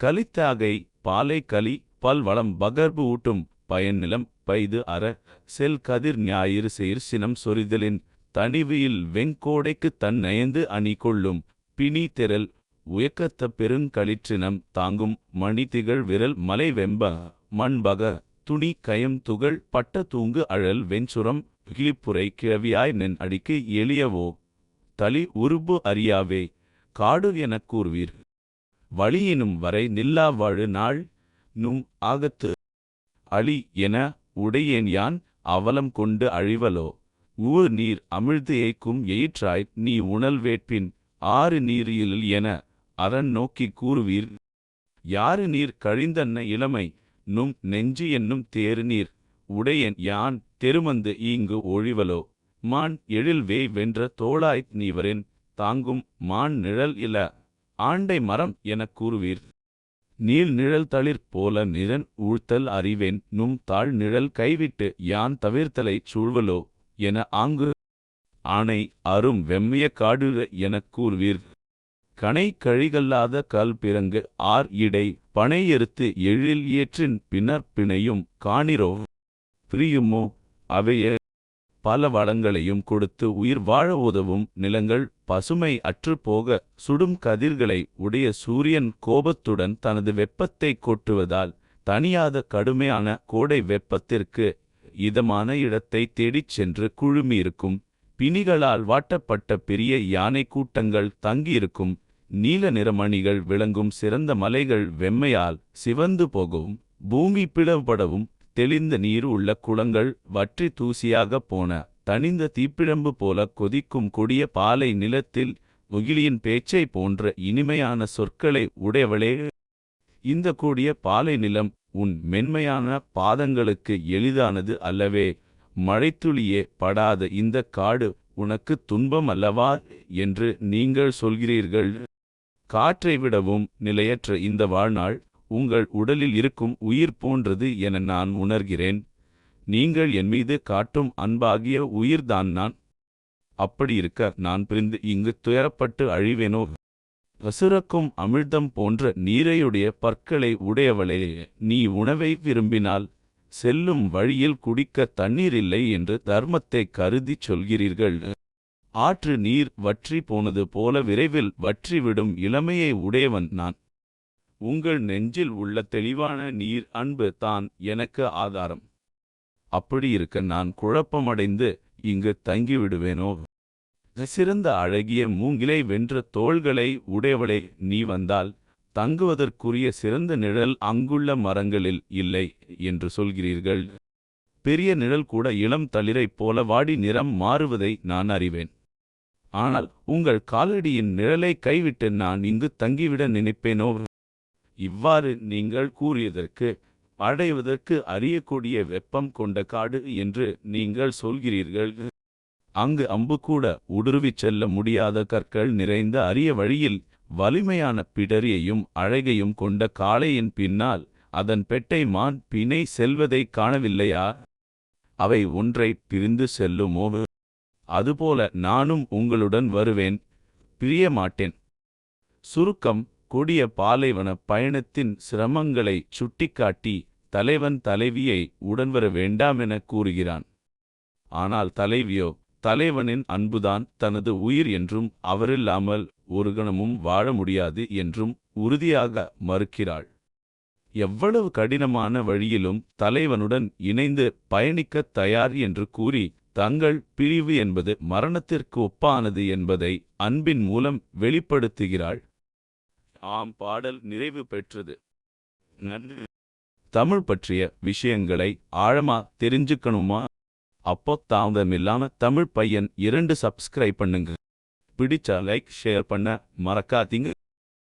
கலித்தாகை பாலை கலி பல்வளம் பகர்பு ஊட்டும் பயன்நிலம் பைது அற செல் கதிர் ஞாயிறு செயிர் சினம் சொரிதலின் தனிவியில் வெங்கோடைக்கு தன் நயந்து அணி கொள்ளும் பிணி திரல் உயக்கத்த பெருங்களிற்றினம் தாங்கும் மணி திகழ் விரல் மலை வெம்ப மண்பக துணி கயம் துகள் பட்ட தூங்கு அழல் வெஞ்சுரம் கிளிப்புரை கிழவியாய் நின் அடிக்கு எளியவோ தளி உருபு அறியாவே காடு எனக் கூறுவீர். வழியினும் வரை நில்லா வாழு நாள் நும் ஆகத்து. அழி என உடையேன் யான் அவலம் கொண்டு அழிவலோ? ஊர் நீர் அமிழ்து ஏய்க்கும் எயிற்றாய் நீ உணல் வேட்பின் ஆறு நீரியில் என அரண் நோக்கிக் கூறுவீர். யாறு நீர் கழிந்தன்ன இளமை நும் நெஞ்சு என்னும் தேறு நீர் உடையன் யான் தெருமந்து ஈங்கு ஒழிவலோ? மான் எழில் வேய் வென்ற தோளாய்த் நீவரின் தாங்கும் மான் நிழல் இல ஆண்டை மரம் எனக் கூறுவீர். நீள் நிழல் தளிர் போல நிறன் ஊழ்த்தல் அறிவேன். நும் தாழ் நிழல் கைவிட்டு யான் தவிர்த்தலைச் சூழ்வலோ என ஆங்கு. ஆணை அரும் வெம்மிய காடுற எனக் கூறுவீர். கணை கழிகல்லாத கல் பிறங்கு ஆர் இடை. பனை எறுத்து எழில் ஏற்றின் பின்னர் பிணையும் காணிரோ பிரியுமோ அவையே பல வளங்களையும் கொடுத்து உயிர் வாழ உதவும் நிலங்கள் பசுமை அற்றுப்போக சுடும் கதிர்களை உடைய சூரியன் கோபத்துடன் தனது வெப்பத்தை கொட்டுவதால் தனியாத கடுமையான கோடை வெப்பத்திற்கு இதமான இடத்தை தேடிச் சென்று குழுமியிருக்கும். பிணிகளால் வாட்டப்பட்ட பெரிய யானை கூட்டங்கள் தங்கியிருக்கும். நீல நிறமணிகள் விளங்கும் சிறந்த மலைகள் வெம்மையால் சிவந்து போகவும் பூமி பிளவுபடவும் தெளிந்த நீர் உள்ள குளங்கள் வற்றி தூசியாகப் போன தனிந்த தீப்பிழம்பு போல கொதிக்கும் கொடிய பாலை நிலத்தில் முகிலியின் பேச்சை போன்ற இனிமையான சொற்களை உடையவளே. இந்த கூடிய பாலை நிலம் உன் மென்மையான பாதங்களுக்கு எளிதானது அல்லவே மழைத்துளியே படாத இந்த காடு உனக்கு துன்பம் அல்லவா என்று நீங்கள் சொல்கிறீர்கள். காற்றை விடவும் நிலையற்ற இந்த வாழ்நாள் உங்கள் உடலில் இருக்கும் உயிர் போன்றது என நான் உணர்கிறேன். நீங்கள் என் மீது காட்டும் அன்பாகிய உயிர்தான் நான். அப்படியிருக்க நான் பிரிந்து இங்கு துயரப்பட்டு அழிவேனோ? வசுரக்கும் அமிழ்தம் போன்ற நீரையுடைய பற்களை உடையவளே நீ உணவை விரும்பினால் செல்லும் வழியில் குடிக்க தண்ணீர் இல்லை என்று தர்மத்தை கருதிச் சொல்கிறீர்கள். ஆற்று நீர் வற்றி போனது போல விரைவில் வற்றிவிடும் இளமையை உடையவன் நான். உங்கள் நெஞ்சில் உள்ள தெளிவான நீர் அன்பு தான் எனக்கு ஆதாரம். அப்படியிருக்க நான் குழப்பமடைந்து இங்கு தங்கிவிடுவேனோ? சிறந்த அழகிய மூங்கிலை வென்ற தோள்களை உடையவளே நீ வந்தால் தங்குவதற்குரிய சிறந்த நிழல் அங்குள்ள மரங்களில் இல்லை என்று சொல்கிறீர்கள். பெரிய நிழல் கூட இளம் தளிரைப் போல வாடி நிறம் மாறுவதை நான் அறிவேன். ஆனால் உங்கள் காலடியின் நிழலை கைவிட்டு நான் இங்கு தங்கிவிட நினைப்பேனோ? இவ்வாறு நீங்கள் கூறியதற்கு அடைவதற்கு அறியக்கூடிய வெப்பம் கொண்ட காடு என்று நீங்கள் சொல்கிறீர்கள். அங்கு அம்பு கூட ஊடுருவிச் செல்ல முடியாத கற்கள் நிறைந்த அரிய வழியில் வலிமையான பிடரியையும் அழகையும் கொண்ட காளையின் பின்னால் அதன் பெட்டை மான் பிணை செல்வதைக் காணவில்லையா? அவை ஒன்றை பிரிந்து செல்லுமோ? அதுபோல நானும் உங்களுடன் வருவேன். பிரிய மாட்டேன் சுருக்கம் கொடிய பாலைவன பயணத்தின் சிரமங்களை சுட்டிக்காட்டி தலைவன் தலைவியை உடன்வர வேண்டாமென கூறுகிறான். ஆனால் தலைவியோ தலைவனின் அன்புதான் தனது உயிர் என்றும் அவரில்லாமல் ஒரு கணமும் வாழ முடியாது என்றும் உறுதியாக மறுக்கிறாள். எவ்வளவு கடினமான வழியிலும் தலைவனுடன் இணைந்து பயணிக்கத் தயார் என்று கூறி தங்கள் பிரிவு என்பது மரணத்திற்கு ஒப்பானது என்பதை அன்பின் மூலம் வெளிப்படுத்துகிறாள். ஆம் பாடல் நிறைவு பெற்றது. நன்றி. தமிழ் பற்றிய விஷயங்களை ஆழமா தெரிஞ்சுக்கணுமா? அப்போ தாமதமில்லாம தமிழ் பையன் இரண்டு சப்ஸ்கிரைப் பண்ணுங்க. பிடிச்சா லைக் ஷேர் பண்ண மறக்காதீங்க.